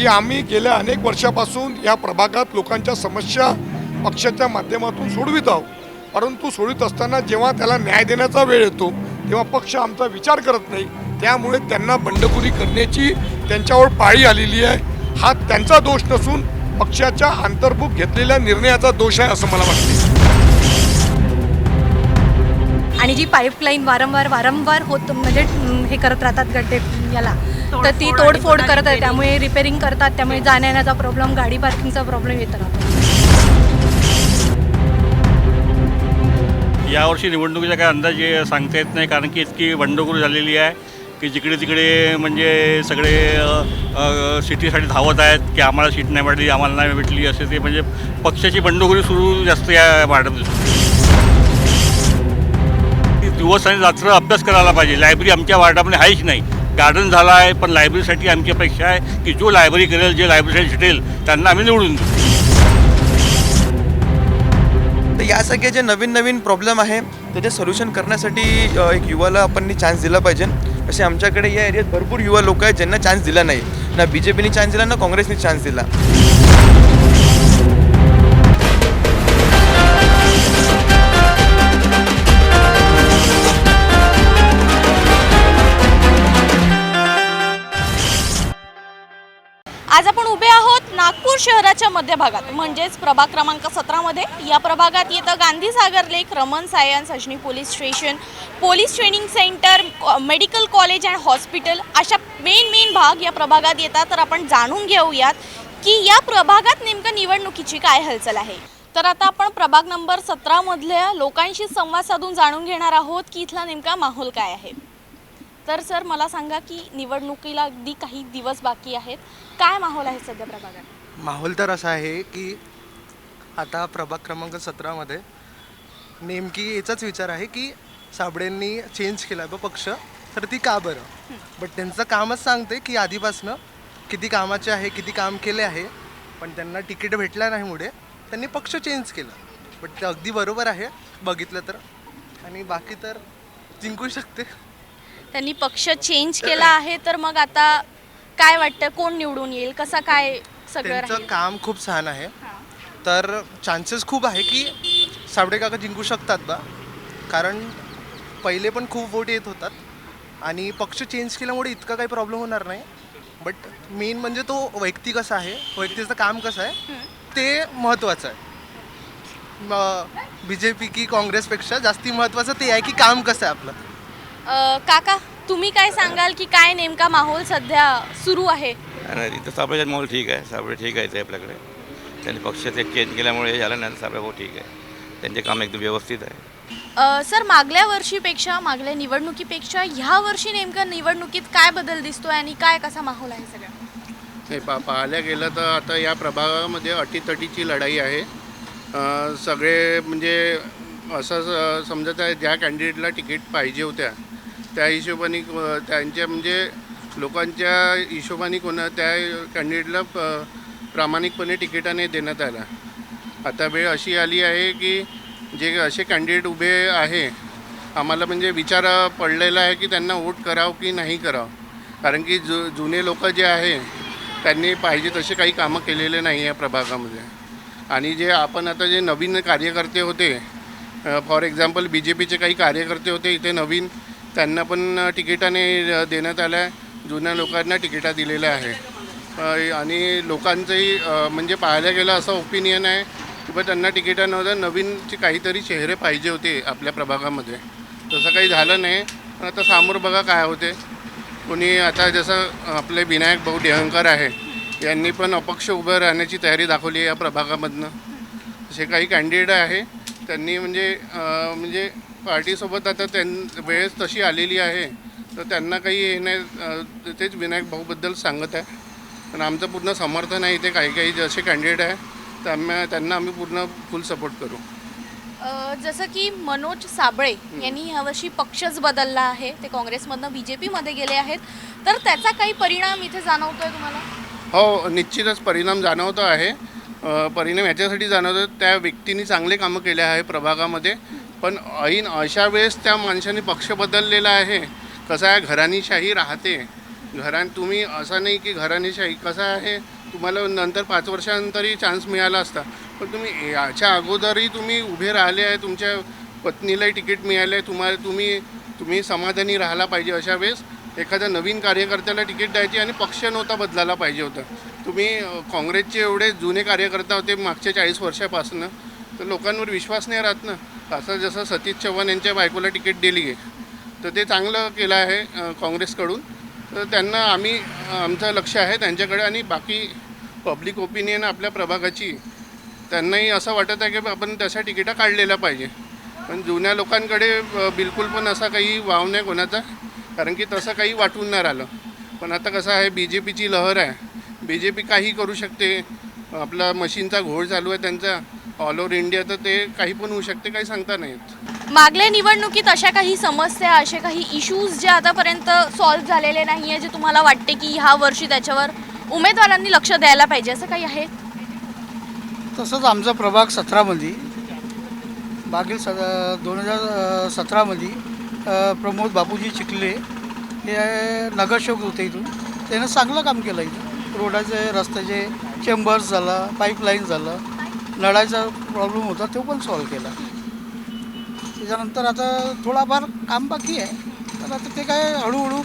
की आम्ही गेल्या अनेक वर्षापासून या प्रभागात लोकांच्या समस्या पक्षाच्या माध्यमातून सोडवित आहोत. परंतु सोडवित असताना जेव्हा त्याला न्याय देण्याचा वेळ येतो तेव्हा पक्ष आमचा विचार करत नाही. त्यामुळे त्यांना बंडखोरी करण्याची त्यांच्यावर पाळी आलेली आहे. हा त्यांचा दोष नसून पक्षाच्या अंतर्भूत घेतलेल्या निर्णयाचा दोष आहे असं मला वाटते. आणि जी पाईपलाईन वारंवार वारंवार होत म्हणजे हे करत राहतात गड्डे याला. तर ती तोडफोड करत आहे त्यामुळे रिपेरिंग करतात त्यामुळे जाण्या येण्याचा प्रॉब्लेम गाडी पार्किंगचा प्रॉब्लेम येत राहतो. यावर्षी निवडणुकीचा काय अंदाज हे सांगता येत नाही कारण की इतकी बंडखोरी झालेली आहे की जिकडे तिकडे म्हणजे सगळे सिटीसाठी धावत आहेत की आम्हाला सीट नाही भेटली आम्हाला नाही भेटली असे ते म्हणजे पक्षाची बंडखोरी सुरू जास्त या वाढत दिसते दिवस आणि रात्र अभ्यास करायला पाहिजे. लायब्ररी आमच्या वार्डामध्ये आहेच नाही. गार्डन झाला आहे पण लायब्ररीसाठी आमची अपेक्षा आहे की जो लायब्ररी करेल जे लायब्ररीसाठी शिटेल त्यांना आम्ही निवडून देऊ. तर या सगळे जे नवीन नवीन प्रॉब्लेम आहे त्याचे सोल्युशन करण्यासाठी एक युवाला आपण चान्स दिला पाहिजे. असे आमच्याकडे या एरियात भरपूर युवा लोक आहेत ज्यांना चान्स दिला नाही. ना बी जे पीने चान्स दिला ना काँग्रेसने चान्स दिला. आज आपण उभे आहोत नागपूर शहराच्या मध्यभागात. म्हणजेच प्रभाग क्रमांक सतरामध्ये. या प्रभागात येतं Gandhi Sagar lake Raman science Ajni police station police training centre medical college and hospital अशा मेन मेन भाग या प्रभागात येतात. तर आपण जाणून घेऊयात की या प्रभागात नेमकं निवडणुकीची काय हालचाल आहे. तर आता आपण प्रभाग नंबर सतरामधल्या लोकांशी संवाद साधून जाणून घेणार आहोत की इथला नेमका माहोल काय आहे. तर सर मला सांगा की निवडणुकीला अगदी काही दिवस बाकी आहेत. काय माहोल आहे सध्या प्रभागात? माहोल तर असा आहे की आता प्रभाग क्रमांक सतरामध्ये नेमकी याचाच विचार आहे की साबळेंनी चेंज केला बा पक्ष तर ती का बरं? बट त्यांचं कामच सांगते की आधीपासनं किती कामाचे आहे किती काम केले आहे पण त्यांना तिकीट भेटल्या नाही मुळे त्यांनी पक्ष चेंज केला. बट ते अगदी बरोबर आहे बघितलं तर. आणि बाकी तर जिंकू शकते. त्यांनी पक्ष चेंज केला आहे तर मग आता काय वाटतं? कोण निवडून येईल? कसा काय सगळं त्यांचं राहील? काम खूप छान आहे. तर चान्सेस खूप आहे की साबडे काका जिंकू शकतात बा. कारण पहिले पण खूप वोट येत होतात. आणि पक्ष चेंज केल्यामुळे इतका काही प्रॉब्लेम होणार नाही. बट मेन म्हणजे तो व्यक्ती कसा आहे. व्यक्तीचं काम कसं आहे? ते महत्त्वाचं आहे. बी जे पी की काँग्रेसपेक्षा जास्ती महत्त्वाचं ते आहे की काम कसं आहे आपलं. अं, काका? तुम्ही काय सांगाल की काय नेमका माहोल सध्या सुरू आहे? आणि इथं साबळेचा माहोल ठीक आहे. साबळे ठीक आहे इथे आपल्याकडे. त्यांनी पक्ष ते चेंज केल्यामुळे हे झालं नाही साबळे भाऊ ठीक आहे. त्यांचे काम एकदम व्यवस्थित आहे. अं, सर मागल्या वर्षीपेक्षा मागल्या निवडणुकीपेक्षा ह्या वर्षी नेमकं निवडणुकीत काय बदल दिसतोय आणि काय कसा माहोल आहे सगळा नाही पा पाहायला गेलं तर आता या प्रभागामध्ये अटीतटीची लढाई आहे. सगळे म्हणजे असं समजत आहे ज्या कॅन्डिडेटला तिकीट पाहिजे होत्या त्या हिशोबाने त्यांच्या म्हणजे लोकांच्या हिशोबाने कोणा त्या कॅन्डिडेटला प- प्रामाणिकपणे तिकिटाने देण्यात आला. आता वेळ अशी आली आहे की जे असे कॅन्डिडेट उभे आहे आम्हाला म्हणजे विचार पडलेला आहे की त्यांना वोट करावं की नाही करावं. कारण की जु जुने लोक जे आहे त्यांनी पाहिजे तसे काही कामं केलेले नाही या प्रभागामध्ये. आणि जे आपण आता जे नवीन कार्यकर्ते होते फॉर एक्झाम्पल बी जे पीचे काही कार्यकर्ते होते इथे नवीन त्यांना पण तिकिटाने देण्यात आलं आहे जुन्या लोकांना तिकिटा दिलेल्या आहे आणि लोकांचंही म्हणजे पाहायला गेलं असं ओपिनियन आहे की बा त्यांना तिकिटा नव्हतं नवीनचे काहीतरी चेहरे पाहिजे होते आपल्या प्रभागामध्ये. तसं काही झालं नाही. पण आता समोर बघा काय होते. कोणी आता जसं आपले विनायक भाऊ डेहंकर आहे यांनी पण अपक्ष उभं राहण्याची तयारी दाखवली आहे या प्रभागामधनं. असे काही कॅन्डिडेट आहे त्यांनी म्हणजे म्हणजे पार्टीसोबत आता त्यां वेळेस तशी आलेली आहे. तर त्यांना काही हे नाही तेच विनायक भाऊबद्दल सांगत आहे. पण आमचं पूर्ण समर्थन आहे इथे काही काही जसे कॅन्डिडेट आहे त्यांना त्यांना आम्ही पूर्ण फुल सपोर्ट करू. जसं की मनोज साबळे यांनी यावर्षी पक्षच बदलला आहे. ते काँग्रेसमधनं बी जे पीमध्ये गेले आहेत. तर त्याचा काही परिणाम इथे जाणवतोय तुम्हाला? हो निश्चितच परिणाम जाणवतो आहे. परिणाम याच्यासाठी जाणवतो त्या व्यक्तीने चांगले कामं केले आहे प्रभागामध्ये. पण ऐन अशा वेळेस त्या माणसाने पक्ष बदललेला आहे. कसं आहे घराणीशाही राहते. घरान तुम्ही असं नाही की घराणीशाही कसं आहे? तुम्हाला नंतर पाच वर्षानंतरही चान्स मिळाला असता. पण तुम्ही याच्या अगोदरही तुम्ही उभे राहिले आहे तुमच्या पत्नीलाही तिकीट मिळालं आहे. तुम्हाला तुम्ही तुम्ही समाधानी राहायला पाहिजे अशा वेळेस एखाद्या नवीन कार्यकर्त्याला तिकीट द्यायची आणि पक्ष नव्हता बदलायला पाहिजे होता. तुम्ही काँग्रेसचे एवढे जुने कार्यकर्ता होते मागच्या चाळीस वर्षापासून. तर लोकांवर विश्वास नाही राहत ना. असं जसं सतीश चव्हाण यांच्या बायकोला तिकीट दिली आहे तर ते चांगलं केलं आहे काँग्रेसकडून. तर त्यांना आम्ही आमचं लक्ष आहे त्यांच्याकडे आणि बाकी पब्लिक ओपिनियन आपल्या प्रभागाची. त्यांनाही असं वाटत आहे की आपण तशा तिकिटा काढलेल्या पाहिजे. पण जुन्या लोकांकडे बिलकुल पण असा काही वाव नाही कोणाचा कारण की तसं काही वाटून नाही राहिलं. पण आता कसं आहे बी जे पीची लहर आहे. बी जे पी काही करू शकते. आपला मशीनचा घोळ चालू आहे त्यांचा. ऑल ओव्हर इंडिया तर ते काही पण होऊ शकते काही सांगता नाही येत मागल्या निवडणुकीत अशा काही समस्या असे काही इश्यूज जे आतापर्यंत सॉल्व्ह झालेले नाही आहे जे तुम्हाला वाटते की ह्या वर्षी त्याच्यावर उमेदवारांनी लक्ष द्यायला पाहिजे असं काही आहे? तसंच आमचा प्रभाग सतरामध्ये मागील स दोन हजार सतरामध्ये प्रमोद बापूजी चिखले हे नगरसेवक होते इथून. त्यानं चांगलं काम केलं इथं. रोडाचे रस्त्याचे चेंबर्स झाला पाईपलाईन झालं. लढायचा प्रॉब्लेम होता तो पण सॉल्व केला. त्याच्यानंतर आता थोडाफार काम बाकी आहे. तर आता ते काय हळूहळू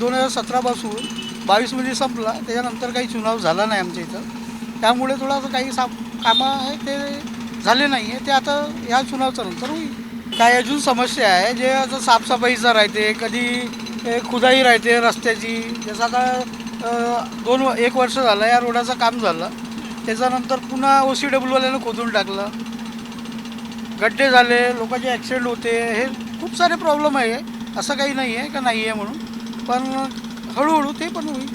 दोन हजार सतरापासून बावीसमध्ये संपला. त्याच्यानंतर काही चुनाव झाला नाही आमच्या इथं. त्यामुळे थोडंसं काही साफ कामं आहे ते झाले नाही आहे ते आता या चुनावच्या नंतर होईल. काय अजून समस्या आहे जे आता साफसफाईचं राहते कधी खुदाई राहते रस्त्याची जसं आता दोन व- एक वर्ष झालं या रोडाचं काम झालं. त्याच्यानंतर पुन्हा ओ सी डब्ल्यूवाल्यानं खोदून टाकलं. गड्डे झाले लोकांचे ॲक्सिडेंट होते. हे खूप सारे प्रॉब्लेम आहे. असं काही नाही आहे का नाही आहे म्हणून. पण हळूहळू ते पण होईल.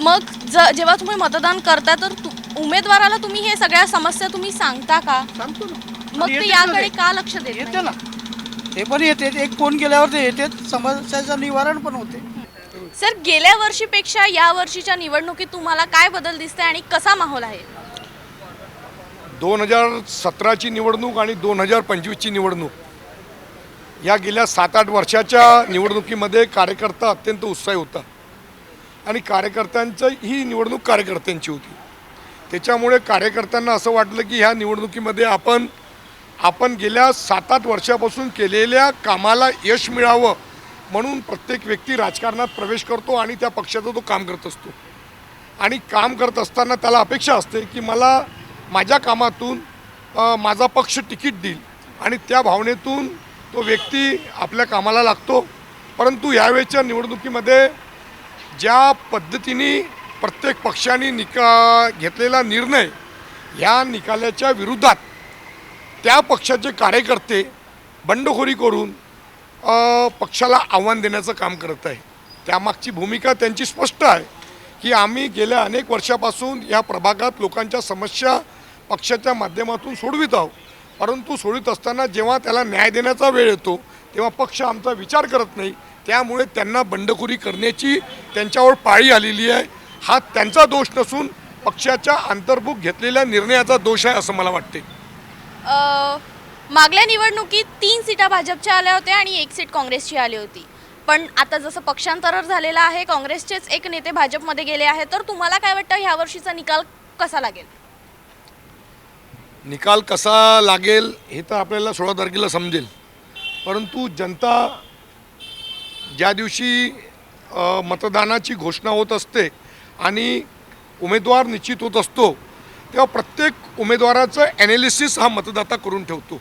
मग ज जेव्हा तुम्ही मतदान करता तर तु- उमेदवाराला तुम्ही हे सगळ्या समस्या तुम्ही सांगता का? सांगतो ना. मग ते याकडे. का लक्ष देत येते नाही? ना. ते पण येते. एक फोन केल्यावर ते येते समस्याचं निवारण पण होते. सर गेल्या वर्षीपेक्षा या वर्षीच्या निवडणुकीत तुम्हाला काय बदल दिसतंय आणि कसा माहोल आहे? दोन हजार सतराची निवडणूक आणि दोन हजार पंचवीसची निवडणूक या गेल्या सात आठ वर्षाच्या निवडणुकीमध्ये कार्यकर्ता अत्यंत उत्साही होता. आणि कार्यकर्त्यांचं ही निवडणूक कार्यकर्त्यांची होती. त्याच्यामुळे कार्यकर्त्यांना असं वाटलं की ह्या निवडणुकीमध्ये आपण आपण गेल्या सात आठ वर्षापासून केलेल्या कामाला यश मिळावं म्हणून प्रत्येक व्यक्ती राजकारणात प्रवेश करतो आणि त्या पक्षाचं तो काम करत असतो. आणि काम करत असताना त्याला अपेक्षा असते की मला माझ्या कामातून माझा पक्ष तिकीट देईल. आणि त्या भावनेतून तो व्यक्ती आपल्या कामाला लागतो. परंतु यावेळच्या निवडणुकीमध्ये ज्या पद्धतीने प्रत्येक पक्षाने निका घेतलेला निर्णय ह्या निकालाच्या विरोधात त्या पक्षाचे कार्यकर्ते बंडखोरी करून पक्षाला आव्हान देण्याचं काम करत आहे. त्यामागची भूमिका त्यांची स्पष्ट आहे की आम्ही गेल्या अनेक वर्षापासून या प्रभागात लोकांच्या समस्या पक्षाच्या माध्यमातून सोडवित आहोत. परंतु सोडवित असताना जेव्हा त्याला न्याय देण्याचा वेळ येतो तेव्हा पक्ष आमचा विचार करत नाही. त्यामुळे त्यांना बंडखोरी करण्याची त्यांच्यावर पाळी आलेली आहे. हा त्यांचा दोष नसून पक्षाच्या अंतर्भूत घेतलेल्या निर्णयाचा दोष आहे असं मला वाटते मागल्या निवडणुकीत तीन सीटा भाजपच्या आल्या होत्या आणि एक सीट काँग्रेसची आली होती. पण आता जसं पक्षांतर झालेलं आहे काँग्रेसचेच एक नेते भाजपमध्ये गेले आहेत तर तुम्हाला काय वाटतं ह्या वर्षीचा निकाल कसा लागेल? निकाल कसा लागेल हे तर आपल्याला सोळा तारखेला समजेल. परंतु जनता ज्या दिवशी मतदानाची घोषणा होत असते आणि उमेदवार निश्चित होत असतो तेव्हा प्रत्येक उमेदवाराचं ॲनालिसिस हा मतदाता करून ठेवतो.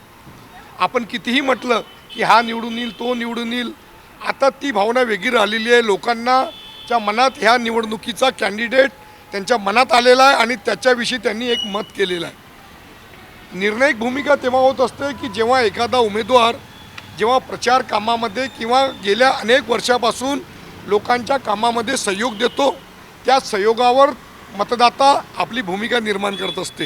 आपण कितीही म्हटलं की हा निवडून येईल तो निवडून येईल. आता ती भावना वेगळी राहिलेली आहे. लोकांना च्या मनात ह्या निवडणुकीचा कॅन्डिडेट त्यांच्या मनात आलेला आहे आणि त्याच्याविषयी त्यांनी एक मत केलेलं आहे. निर्णायक भूमिका तेव्हा होत असते की जेव्हा एखादा उमेदवार जेव्हा प्रचार कामामध्ये किंवा गेल्या अनेक वर्षापासून लोकांच्या कामामध्ये सहयोग देतो त्या सहयोगावर मतदाता आपली भूमिका निर्माण करत असते.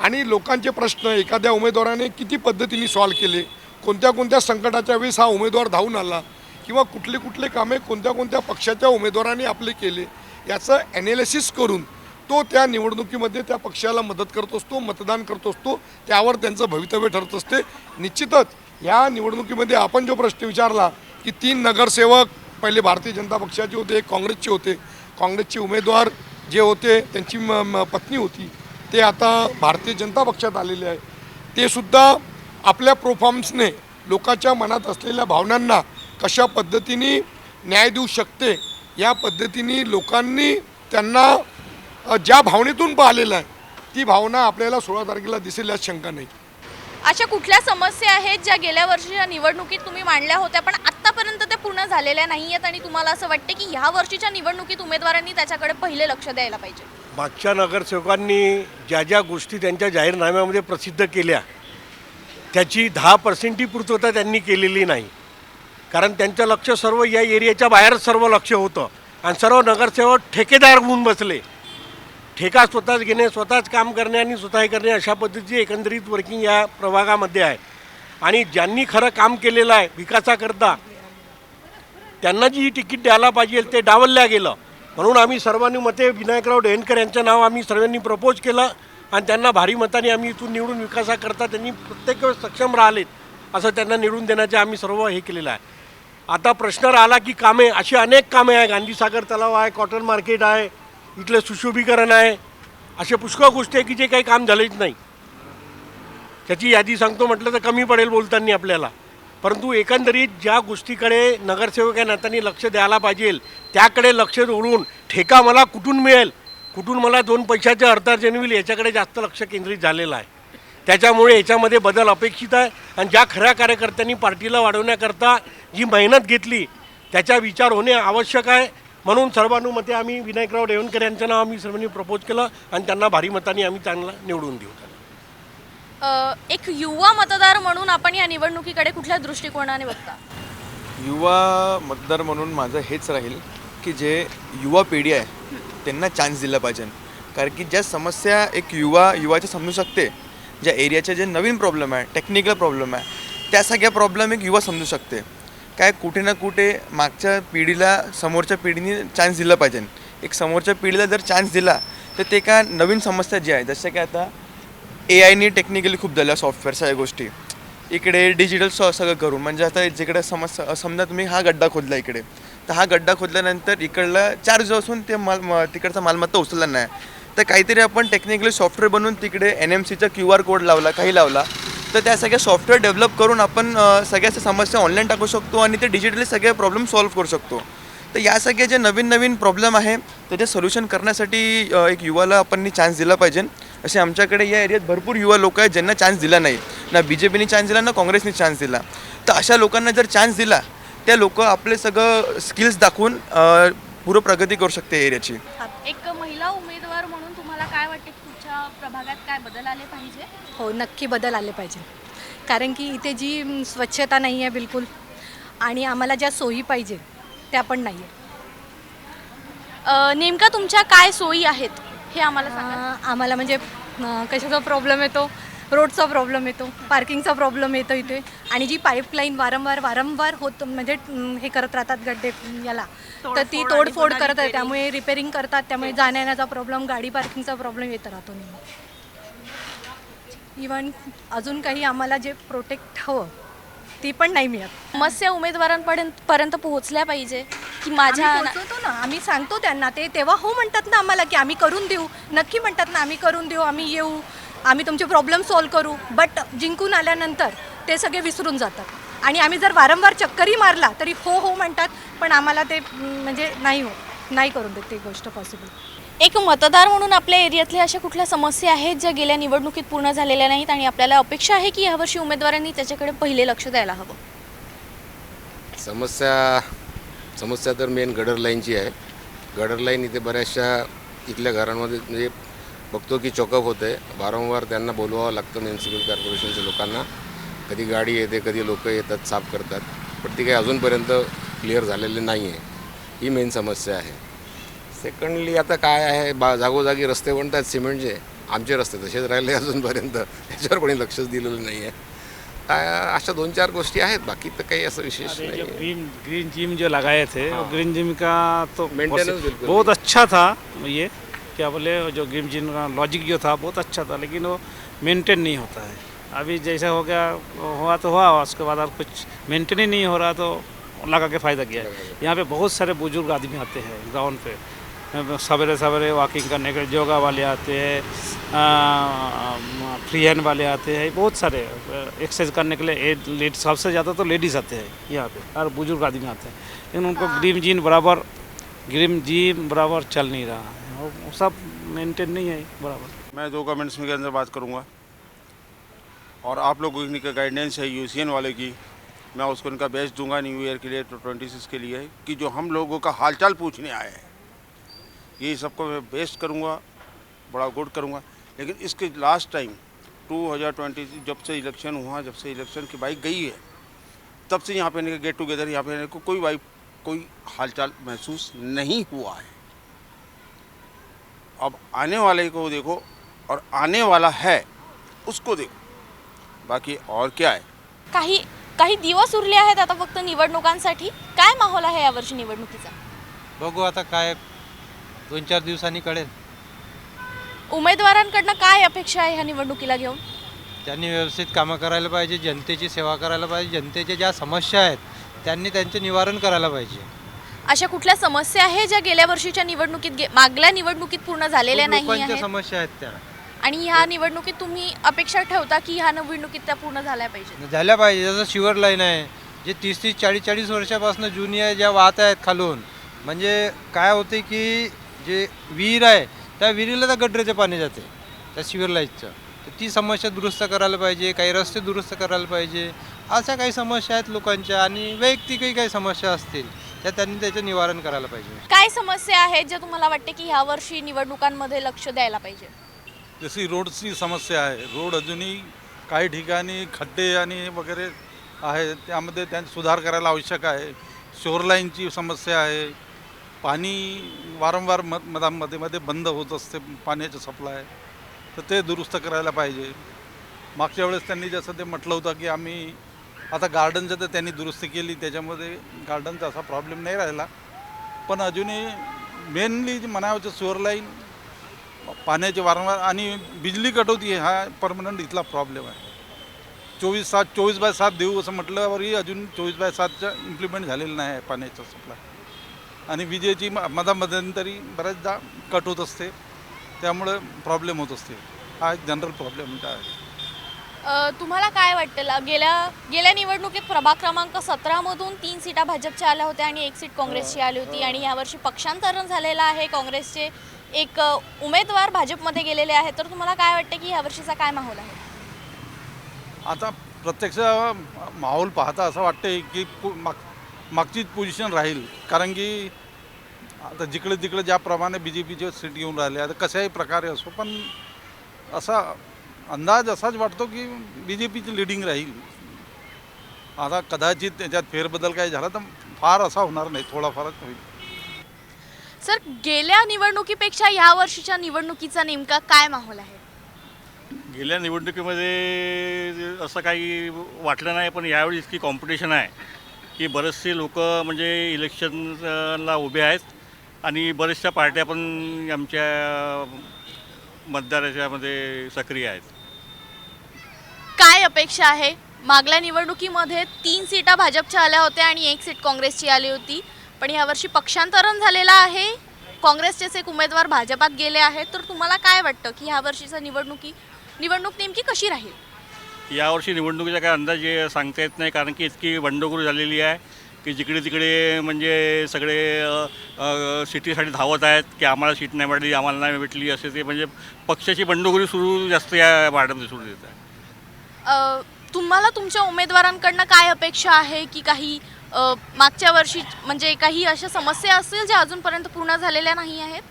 आणि लोकांचे प्रश्न एखाद्या उमेदवाराने किती पद्धतीने सॉल्व केले कोणत्या कोणत्या संकटाच्या वेळेस हा उमेदवार धावून आला किंवा कुठले कुठले कामे कोणत्या कोणत्या पक्षाच्या उमेदवाराने आपले केले याचं ॲनालिसिस करून तो त्या निवडणुकीमध्ये त्या पक्षाला मदत करत असतो मतदान करत असतो त्यावर त्यांचं भवितव्य ठरत असते. निश्चितच या निवडणुकीमध्ये आपण जो प्रश्न विचारला की तीन नगरसेवक पहिले भारतीय जनता पक्षाचे होते काँग्रेसचे होते. काँग्रेसचे उमेदवार जे होते त्यांची म- पत्नी होती. ते आता भारतीय जनता पक्षात आलेले आहे. ते सुद्धा आपल्या प्रोफॉर्म्सने लोकांच्या मनात असलेल्या भावनांना कशा पद्धतीने न्याय देऊ शकते या पद्धतीने लोकांनी त्यांना ज्या भावनेतून पाहिलेलं आहे ती भावना आपल्याला सोळा तारखेला दिसेल यात शंका नाही. अशा कुठल्या समस्या आहेत ज्या गेल्या वर्षीच्या निवडणुकीत तुम्ही मांडल्या होत्या पण आत्तापर्यंत त्या पूर्ण झालेल्या नाही आहेत आणि तुम्हाला असं वाटतं की ह्या वर्षीच्या निवडणुकीत उमेदवारांनी त्याच्याकडे पहिले लक्ष द्यायला पाहिजे? मागच्या नगरसेवकांनी ज्या ज्या गोष्टी त्यांच्या जाहीरनाम्यामध्ये प्रसिद्ध केल्या त्याची दहा पर्सेंटही पूर्तता त्यांनी केलेली नाही. कारण त्यांचं लक्ष सर्व या एरियाच्या बाहेरच सर्व लक्ष होतं आणि सर्व नगरसेवक ठेकेदार होऊन बसले. ठेका स्वतःच घेणे स्वतःच काम करणे आणि स्वतः करणे अशा पद्धतीची एकंदरीत वर्किंग या प्रभागामध्ये आहे. आणि ज्यांनी खरं काम केलेलं आहे विकासाकरता त्यांना जी तिकीट द्यायला पाहिजे ते डावलल्या गेलं. म्हणून आम्ही सर्वांनी मते विनायकराव डेहनकर यांचं नाव आम्ही सर्वांनी प्रपोज केलं आणि त्यांना भारी मताने आम्ही इथून निवडून विकासाकरता त्यांनी प्रत्येक वेळेस सक्षम राहिलेत असं त्यांना निवडून देण्याचे आम्ही सर्व हे केलेलं आहे. आता प्रश्न राहिला की कामे अशी अनेक कामे आहे. गांधीसागर तलाव आहे कॉटन मार्केट आहे इथलं सुशोभीकरण आहे. असे पुष्कळ गोष्टी आहे की जे काही काम झालेच नाही. त्याची यादी सांगतो म्हटलं तर कमी पडेल बोलताना आपल्याला. परंतु एकंदरीत ज्या गोष्टीकडे नगरसेवक या नात्याने लक्ष द्यायला पाहिजे त्याकडे लक्ष ओढून ठेका मला कुठून मिळेल कुठून मला दोन पैशाचे अर्थार्जन होईल याच्याकडे जास्त लक्ष केंद्रित झालेलं आहे. त्याच्यामुळे याच्यामध्ये बदल अपेक्षित आहे आणि ज्या खऱ्या कार्यकर्त्यांनी पार्टीला वाढवण्याकरता जी मेहनत घेतली त्याचा विचार होणे आवश्यक आहे. म्हणून सर्वानुमते आम्ही विनायकराव रेवणकर यांचं नाव आम्ही सर्वांनी प्रपोज केलं आणि त्यांना भारी मताने आम्ही चांगला निवडून देऊ. एक युवा मतदार म्हणून आपण या निवडणुकीकडे कुठल्या दृष्टिकोनाने बघता? युवा मतदार म्हणून माझं हेच राहील की जे युवा पिढी आहे त्यांना चान्स दिला पाहिजे. कारण की ज्या समस्या एक युवा युवाच्या समजू शकते ज्या एरियाचे जे नवीन प्रॉब्लेम आहे टेक्निकल प्रॉब्लेम आहे त्या सगळ्या प्रॉब्लेम एक युवा समजू शकते. काय कुठे ना कुठे मागच्या पिढीला समोरच्या पिढीने चान्स दिला पाहिजे. एक समोरच्या पिढीला जर चान्स दिला तर ते काय नवीन समस्या जी आहे जसं की आता ए आयनी टेक्निकली खूप झाल्या सॉफ्टवेअर सगळ्या गोष्टी. इकडे डिजिटल स सगळं करू म्हणजे आता जिकडे समज समजा तुम्ही हा गड्डा खोदला इकडे. तर हा गड्डा खोदल्यानंतर इकडला चार्ज असून ते माल म- तिकडचा मालमत्ता उचलला नाही. तर काहीतरी आपण टेक्निकली सॉफ्टवेअर बनवून तिकडे एन एम सीचा क्यू आर कोड लावला काही लावला. तर त्या सगळ्या सॉफ्टवेअर डेव्हलप करून आपण सगळ्या समस्या ऑनलाईन टाकू शकतो आणि ते डिजिटली सगळे प्रॉब्लेम सॉल्व्ह करू शकतो. तर या सगळे जे नवीन नवीन प्रॉब्लेम आहे त्याचे सोल्युशन करण्यासाठी एक युवाला आपण चान्स दिला पाहिजे. असे आमच्याकडे या एरियात भरपूर युवा लोक आहेत ज्यांना चान्स दिला नाही. ना बी जे पीने चान्स दिला ना काँग्रेसने चान्स दिला. तर अशा लोकांना जर चान्स दिला त्या लोक आपले सगळं स्किल्स दाखवून पुरं प्रगती करू शकते एरियाची. एक महिला उमेदवार म्हणून तुम्हाला काय वाटते? तुमच्या प्रभागात काय बदल आले पाहिजे? हो नक्की बदल आले पाहिजे. कारण की इथे जी स्वच्छता नाही आहे बिलकुल आणि आम्हाला ज्या सोयी पाहिजे त्या पण नाही आहे नेमका तुमच्या काय सोयी आहेत? हे आम्हाला सांगा. अं, आम्हाला म्हणजे अं, कशाचा प्रॉब्लेम येतो? रोडचा प्रॉब्लेम येतो पार्किंगचा प्रॉब्लेम येतो इथे. आणि जी पाईपलाईन वारंवार वारंवार होत म्हणजे अं, हे करत राहतात गड्डे याला. तर ती तोडफोड करत आहे त्यामुळे रिपेरिंग करतात त्यामुळे जाण्या येण्याचा प्रॉब्लेम गाडी पार्किंगचा प्रॉब्लेम येत राहतो नेहमी. इवन अजून काही आम्हाला जे प्रोटेक्ट हवं ती पण नाही मिळत. समस्या उमेदवारांपर्यंत पर्यंत पोहोचल्या पाहिजे की माझ्या आम्ही ना आम्ही सांगतो त्यांना ते तेव्हा हो म्हणतात ना आम्हाला की आम्ही करून देऊ. नक्की म्हणतात ना आम्ही करून देऊ आम्ही येऊ आम्ही तुमचे प्रॉब्लेम सॉल्व्ह करू. बट जिंकून आल्यानंतर ते सगळे विसरून जातात. आणि आम्ही जर वारंवार चक्करही मारला तरी हो हो म्हणतात पण आम्हाला ते म्हणजे नाही हो नाही करून देत ती गोष्ट पॉसिबल एक मतदार म्हणून आपल्या एरियातल्या अशा कुठल्या समस्या आहेत ज्या गेल्या निवडणुकीत पूर्ण झालेल्या नाहीत आणि आपल्याला अपेक्षा आहे की यावर्षी उमेदवारांनी त्याच्याकडे पहिले लक्ष द्यायला हवं? समस्या समस्या तर मेन गडर लाईनची आहे. गडर लाईन इथे बऱ्याचशा इथल्या घरांमध्ये म्हणजे बघतो की चॉकअप होते वारंवार त्यांना बोलवावं लागतं म्युन्सिपल कॉर्पोरेशनच्या लोकांना. कधी गाडी येते कधी लोक येतात साफ करतात. पण ती काही अजूनपर्यंत क्लिअर झालेली नाही आहे ही मेन समस्या आहे. सेकंडली आता काय आहे? बा जागोजागी रस्ते बनतात सिमेंटचे. आमचे रस्ते तसेच राहिले अजूनपर्यंत. त्याच्यावर कोणी लक्षच दिलेलं नाही आहे अशा दोन चार गोष्टी आहेत. बाकी तर काही असं विशेष नाही. ग्रीन ग्रीन जिम जो लगाए थे हाँ। ग्रीन जिम का तो Maintenance बहुत-। अच्छा था ये क्या बोले जो ग्रीन जिम का लॉजिक जो था बहुत अच्छा था लेकिन वो मेंटेन नहीं होता है। अभी जैसा हो गया हुआ तो हुआ उसके बाद अब कुछ मेंटेन ही नहीं हो रहा तो लगा के फ़ायदा किया है। यहाँ पे बहुत सारे बुजुर्ग आदमी आते हैं ग्राउंड पे। सवेरे सवेरे वॉकिंग करने के योगा वाले आते हैं फ्री हैंड वाले आते हैं, बहुत सारे एक्सरसाइज करने के लिए लेड सबसे ज़्यादा तो लेडीज़ आते हैं यहाँ पे, और बुज़ुर्ग आदमी आते हैं। लेकिन उनको ग्रीम जीन बराबर ग्रीम जीन बराबर चल नहीं रहा है। सब मेंटेन नहीं है, बराबर। मैं दो कमेंट्स में के अंदर बात करूँगा। और आप लोगों की गाइडेंस है यूसीएन वाले की, मैं उसको इनका बेस्ट दूँगा न्यू ईयर के लिए तो ट्वेंटी सिक्स के लिए, कि जो हम लोगों का हालचाल पूछने आए हैं। ये सबको मैं बेस्ट करूंगा बड़ा गुड करूंगा। लेकिन इसके लास्ट टाइम 2020 जब से इलेक्शन हुआ जब से इलेक्शन की बाइक गई है तब से यहाँ पे इनके गेट टुगेदर यहाँ पे इनको कोई बाइक कोई हालचाल महसूस नहीं हुआ है। अब आने वाले को देखो और आने वाला है उसको देखो। बाकी और क्या है? काही काही दिवस उरले आहेत आता फक्त निवडणुकांसाठी. काय माहोल आहे यावर्षी निवडणुकीचा? बघू आता काय दोन चार दिवसांनी कळेल. उमेदवारांकडनं काय अपेक्षा आहे ह्या निवडणुकीला घेऊन? त्यांनी व्यवस्थित कामं करायला पाहिजे जनतेची सेवा करायला पाहिजे जनतेच्या ज्या समस्या आहेत त्यांनी त्यांचे निवारण करायला पाहिजे. अशा कुठल्या समस्या आहे ज्या गेल्या वर्षीच्या निवडणुकीत गे- मागल्या निवडणुकीत पूर्ण झालेल्या नाही लोकांच्या आहेत? समस्या आहेत त्या. आणि ह्या निवडणुकीत तुम्ही अपेक्षा ठेवता की ह्या निवडणुकीत त्या पूर्ण झाल्या पाहिजेत? झाल्या पाहिजे जसं शिवर लाईन आहे. जे तीस तीस चाळीस चाळीस वर्षापासून जुनी आहे ज्या वाहत आहेत खालून म्हणजे काय होते की जे विहीर आहे त्या विहिरीला तर गटरेचे पाणी जाते त्या शिवर लाईनचं तर ती समस्या दुरुस्त करायला पाहिजे काही रस्ते दुरुस्त करायला पाहिजे अशा काही समस्या आहेत लोकांच्या आणि वैयक्तिकही काही समस्या असतील त्या त्यांनी त्याचं निवारण करायला पाहिजे. काय समस्या आहेत ज्या तुम्हाला वाटते की ह्या वर्षी निवडणुकांमध्ये लक्ष द्यायला पाहिजे? जशी रोडची समस्या आहे रोड अजूनही काही ठिकाणी खड्डे आणि वगैरे आहे त्यामध्ये त्यात सुधार करायला आवश्यक आहे. शोरलाईनची समस्या आहे पाणी वारंवार मध मधामध्ये मध्ये बंद होत असते पाण्याचं सप्लाय. तर ते दुरुस्त करायला पाहिजे. मागच्या वेळेस त्यांनी जसं ते म्हटलं होतं की आम्ही आता गार्डनचं तर त्यांनी दुरुस्ती केली त्याच्यामध्ये गार्डनचा असा प्रॉब्लेम नाही राहिला. पण अजूनही मेनली जी म्हणावं सुअर लाईन पाण्याचे वारंवार आणि बिजली कटवती हा परमनंट इथला प्रॉब्लेम आहे. चोवीस सात चोवीस बाय सात देऊ असं म्हटल्यावरही अजून चोवीस बाय सातच्या इम्प्लिमेंट झालेलं नाही आहे पाण्याचा सप्लाय आणि विजेची मधामध्यंतरी बऱ्याचदा कट होत असते. त्यामुळं प्रॉब्लेम होत असते. हा एक जनरल प्रॉब्लेम आहे. अ, तुम्हाला काय वाटतं? ला- गेल्या गेल्या निवडणुकीत प्रभाग क्रमांक सतरामधून तीन सीटा भाजपच्या आल्या होत्या आणि एक सीट काँग्रेसची आली होती आणि यावर्षी पक्षांतरण झालेलं आहे. काँग्रेसचे एक अ, उमेदवार भाजपमध्ये गेलेले आहेत. तर तुम्हाला काय वाटतं की यावर्षीचा काय माहोल आहे? आता प्रत्यक्ष माहोल पाहता असं वाटते की पु- माग मागचीच पोझिशन राहील. कारण की आता जिकडे तिकडे ज्याप्रमाणे बी जे पीचे सीट येऊन राहिले आता कशाही प्रकारे असो पण असा अंदाज असाच वाटतो की बी जे पीची लिडिंग राहील. आता कदाचित त्याच्यात फेरबदल काही झाला तर फार असा होणार नाही थोडाफारच होईल. सर गेल्या निवडणुकीपेक्षा या वर्षीच्या निवडणुकीचा नेमका काय माहोल आहे? गेल्या निवडणुकीमध्ये असं काही वाटलं नाही पण यावेळी इतकी कॉम्पिटिशन आहे. की बरेचसे लोक म्हणजे इलेक्शनला उभे आहेत आणि बऱ्याचशा पार्ट्या पण आमच्या मतदाराच्यामध्ये सक्रिय आहेत. काय अपेक्षा आहे? मागल्या निवडणुकीमध्ये तीन सीटा भाजपच्या आल्या होत्या आणि एक सीट काँग्रेसची आली होती. पण यावर्षी पक्षांतरण झालेलं आहे. काँग्रेसचेच एक उमेदवार भाजपात गेले आहेत. तर तुम्हाला काय वाटतं की ह्या वर्षीचा निवडणुकी निवडणूक नेमकी कशी राहील? यावर्षी निवडणुकीचा काय अंदाज सांगता येत नाही कारण की इतकी बंडखोरी झालेली आहे की जिकडे तिकडे म्हणजे सगळे सिटीसाठी धावत आहेत की आम्हाला सीट नाही मिळाली आम्हाला नाही भेटली असे ते म्हणजे पक्षाची बंडखोरी सुरू जास्त या वार्डामध्ये सुरू देत आहे. तुम्हाला तुमच्या उमेदवारांकडनं काय अपेक्षा आहे की काही मागच्या वर्षी म्हणजे काही अशा समस्या असतील ज्या अजूनपर्यंत पूर्ण झालेल्या नाही आहेत?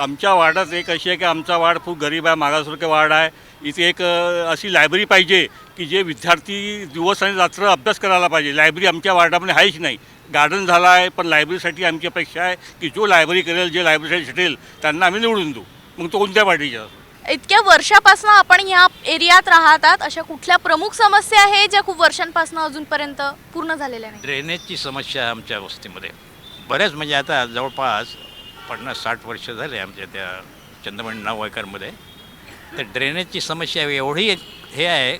आमच्या वार्डात एक अशी आहे की आमचा वार्ड खूप गरीब आहे मागासवर्गीय वार्ड आहे. इथे एक अशी लायब्ररी पाहिजे की जे विद्यार्थी दिवस आणि रात्र अभ्यास करायला पाहिजे. लायब्ररी आमच्या वार्डामध्ये आहेच नाही. गार्डन झाला आहे पण लायब्ररीसाठी आमची अपेक्षा आहे की जो लायब्ररी करेल जे लायब्ररीसाठी झटेल त्यांना आम्ही निवडून देऊ. मग तो कोणत्या पार्टीचा. इतक्या वर्षापासून आपण ह्या एरियात राहतात अशा कुठल्या प्रमुख समस्या आहे ज्या खूप वर्षांपासून अजूनपर्यंत पूर्ण झालेल्या नाही ड्रेनेजची समस्या आहे आमच्या वस्तीमध्ये. बऱ्याच म्हणजे आता जवळपास पन्नास साठ वर्ष झाले आमच्या त्या चंद्रमणी नावयकरमध्ये तर ड्रेनेजची समस्या एवढी हे आहे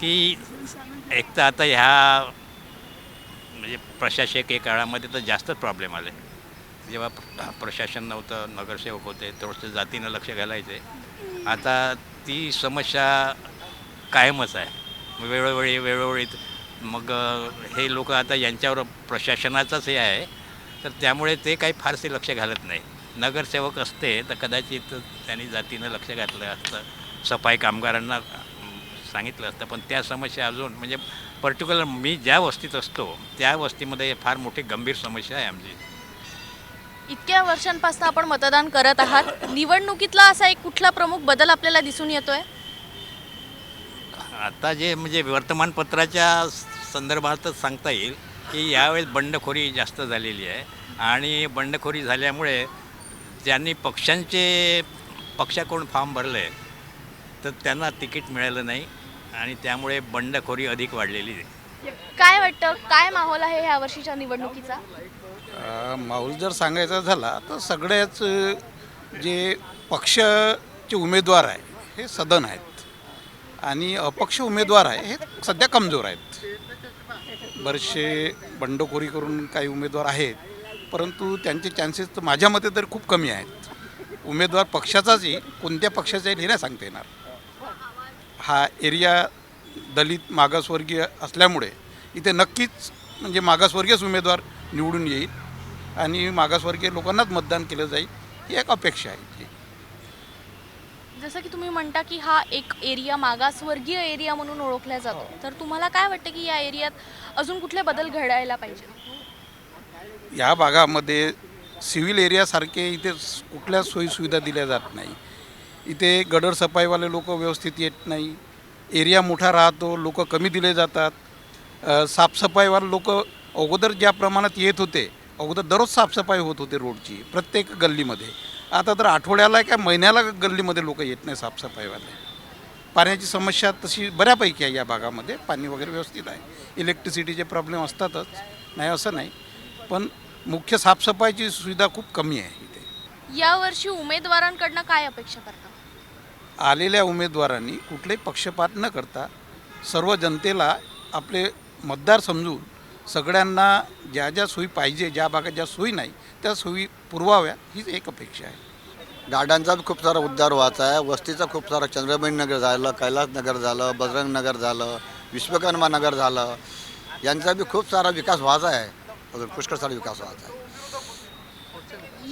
की एक तर आता ह्या म्हणजे प्रशासकीय काळामध्ये तर जास्तच प्रॉब्लेम आले. जेव्हा प्रशासन नव्हतं नगरसेवक होते थोडंसं जातीनं लक्ष घालायचे. आता ती समस्या कायमच आहे. वेळोवेळी वेळोवेळी मग हे लोक आता यांच्यावर प्रशासनाचंच हे आहे. तर त्यामुळे ते काही फारसे लक्ष घालत नाही. नगरसेवक असते तर कदाचित त्यांनी जातीनं लक्ष घातलं असतं. सफाई कामगारांना सांगितलं असतं. पण त्या समस्या अजून म्हणजे पर्टिक्युलर मी ज्या वस्तीत असतो त्या वस्तीमध्ये फार मोठी गंभीर समस्या आहे आमची. इतक्या वर्षांपासून आपण मतदान करत आहात. निवडणुकीतला असा एक कुठला प्रमुख बदल आपल्याला दिसून येतोय? आता जे म्हणजे वर्तमानपत्राच्या संदर्भातच सांगता येईल. की यावेळेस बंडखोरी जास्त झालेली आहे. आणि बंडखोरी झाल्यामुळे ज्यांनी पक्षांचे पक्षाकडून फॉर्म भरले तर त्यांना तिकीट मिळालं नाही आणि त्यामुळे बंडखोरी अधिक वाढलेली आहे. काय वाटतं काय माहोल आहे ह्या वर्षीच्या निवडणुकीचा? माहोल जर सांगायचा झाला तर सगळ्याच जे पक्षाचे उमेदवार आहे हे सदन आहेत. आणि अपक्ष उमेदवार आहे हे सध्या कमजोर आहेत. बरेचसे बंडखोरी करून काही उमेदवार आहेत परंतु त्यांचे चान्सेस तर माझ्या मते तर खूप कमी आहेत. उमेदवार पक्षाचाच येईल कोणत्या पक्षाचा येईल हे नाही सांगता येणार. हा एरिया दलित मागासवर्गीय असल्यामुळे इथे नक्कीच म्हणजे मागासवर्गीयच उमेदवार निवडून येईल आणि मागासवर्गीय लोकांनाच मतदान केलं जाईल ही एक अपेक्षा आहे जसं की तुम्ही म्हणता की हा एक एरिया मागासवर्गीय एरिया म्हणून ओळखला जातो. तर तुम्हाला काय वाटतं की या एरियात अजून कुठले बदल घडायला पाहिजे? या भागामध्ये सिव्हिल एरियासारखे इथे कुठल्याच सोयीसुविधा दिल्या जात नाही. इथे गडर सफाईवाले लोक व्यवस्थित येत नाही. एरिया मोठा राहतो लोक कमी दिले जातात. साफसफाईवाले लोक अगोदर ज्या प्रमाणात येत होते अगोदर दररोज साफसफाई होत होते रोडची प्रत्येक गल्लीमध्ये. आता तर आठवड्याला काय महिन्याला गल्लीमध्ये लोक येत नाही साफसफाईवाले. पाण्याची समस्या तशी बऱ्यापैकी आहे या भागामध्ये पाणी वगैरे व्यवस्थित आहे. इलेक्ट्रिसिटीचे प्रॉब्लेम असतातच नाही असं नाही. पण मुख्य साफसफाईची सुविधा खूप कमी आहे इथे. यावर्षी उमेदवारांकडनं काय अपेक्षा करता? आलेल्या उमेदवारांनी कुठलेही पक्षपात न करता सर्व जनतेला आपले मतदार समजून सगळ्यांना ज्या ज्या सोयी पाहिजे ज्या भागात ज्या सोयी नाही त्या सोयी पुरवाव्या हीच एक अपेक्षा आहे. गाड्यांचा बी खूप सारा उद्धार व्हायचा आहे. वस्तीचा खूप सारा चंद्रबाई नगर झालं कैलास नगर झालं बजरंग नगर झालं विश्वकर्मा नगर झालं. यांचा बी खूप सारा विकास व्हायचा आहे. अजून पुष्कळ सारा विकास व्हायचा आहे.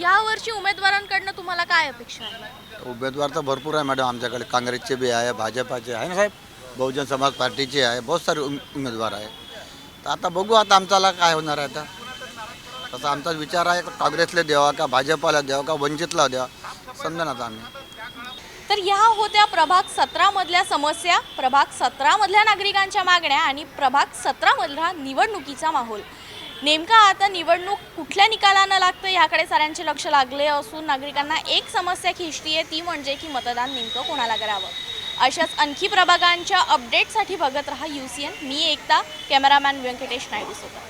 यावर्षी उमेदवारांकडनं तुम्हाला काय अपेक्षा आहे? उमेदवार तर भरपूर आहे मॅडम. आमच्याकडे काँग्रेसचे बी आहे भाजपाचे आहे ना साहेब? बहुजन समाज पार्टीचे आहे. बहुत सारे उम- उमेदवार आहे. तर आता बघू आता आमच्याला काय होणार आहे आता. तसा आमचा विचार आहे काँग्रेसला द्यावा का भाजपाला द्यावा का वंचितला द्यावा? समजा ना आता आम्ही. तर ह्या होत्या प्रभाग सतरामधल्या समस्या प्रभाग सतरामधल्या नागरिकांच्या मागण्या आणि प्रभाग सतरामधला निवडणुकीचा माहोल. नेमका आता निवडणूक कुठल्या निकालानं लागतं ह्याकडे साऱ्यांचे लक्ष लागले असून नागरिकांना एक समस्या खिष्टी आहे ती म्हणजे की मतदान नेमकं कोणाला करावं? अशाच आणखी प्रभागांच्या अपडेटसाठी बघत रहा यू सी एन मी एकता कॅमेरामॅन व्यंकटेश नायडू सोबत.